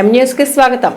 ఎంన్యూస్కి స్వాగతం.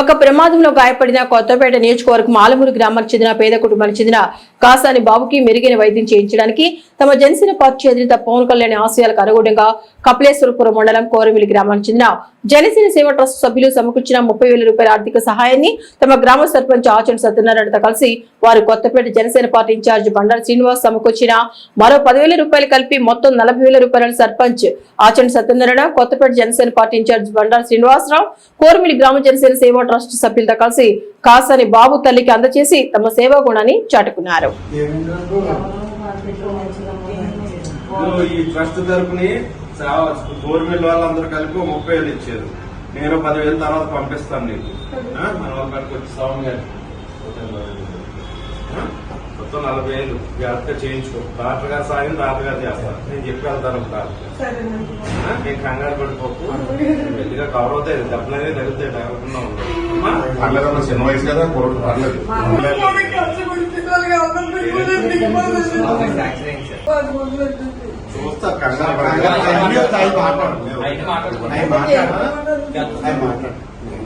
ఒక ప్రమాదంలో గాయపడిన కొత్తపేట నియోజకవర్గం ఆలమూరు గ్రామానికి చెందిన పేద కుటుంబానికి చెందిన కాసాని బాబుకి మెరుగైన వైద్యం చేయించడానికి తమ జనసేన పార్టీ అధినేత పవన్ కళ్యాణ్ ఆశయాలకు అనుగుణంగా కపిలేశ్వరపురం మండలం కోరమిలి గ్రామానికి చెందిన జనసేన సేవ ట్రస్ట్ సభ్యులు సమకూర్చిన ముప్పై రూపాయల ఆర్థిక సహాయాన్ని తమ గ్రామ సర్పంచ్ ఆచరణ సత్యనారాయణతో కలిసి వారు కొత్తపేట జనసేన పార్టీ ఇన్ఛార్జ్ బండారు శ్రీనివాస్ సమకూర్చిన మరో పదివేల రూపాయలు కలిపి మొత్తం నలభై వేల రూపాయలను సర్పంచ్ ఆచరణ సత్యనారాయణ కొత్తపేట జనసేన పార్టీ ఇన్ఛార్జ్ బండారు శ్రీనివాసరావు కోరమిలి గ్రామ జనసేన సేవా ట్రస్ట్ సభ్యులతో కలిసి కాసాని బాబు తల్లికి అందజేసి తమ సేవా గుణాన్ని చాటుకున్నారు. ఈ ట్రస్ట్ తరపుని గవర్నమెంట్ వాళ్ళందరూ కలిపి ముప్పై వేలు ఇచ్చారు. నేను పదివేలు తర్వాత పంపిస్తాను నీకు. మన వాళ్ళకి వచ్చి స్వామి మొత్తం నలభై వేలు జాగ్రత్తగా చేయించుకో. డాక్టర్ గారు సాయం డాక్టర్ గారు చేస్తారు. నేను చెప్పి వెళ్తాను? నేను కంగారు పడిపోకు. మెల్లిగా కవర్ అవుతాయి. డబ్బులనే తగ్గుతాయి. డాక్టర్ పర్లేదు అన్న, చిన్న వయసు కదా కోర్టు పర్లేదు. చూస్తా కంగారు పడకు.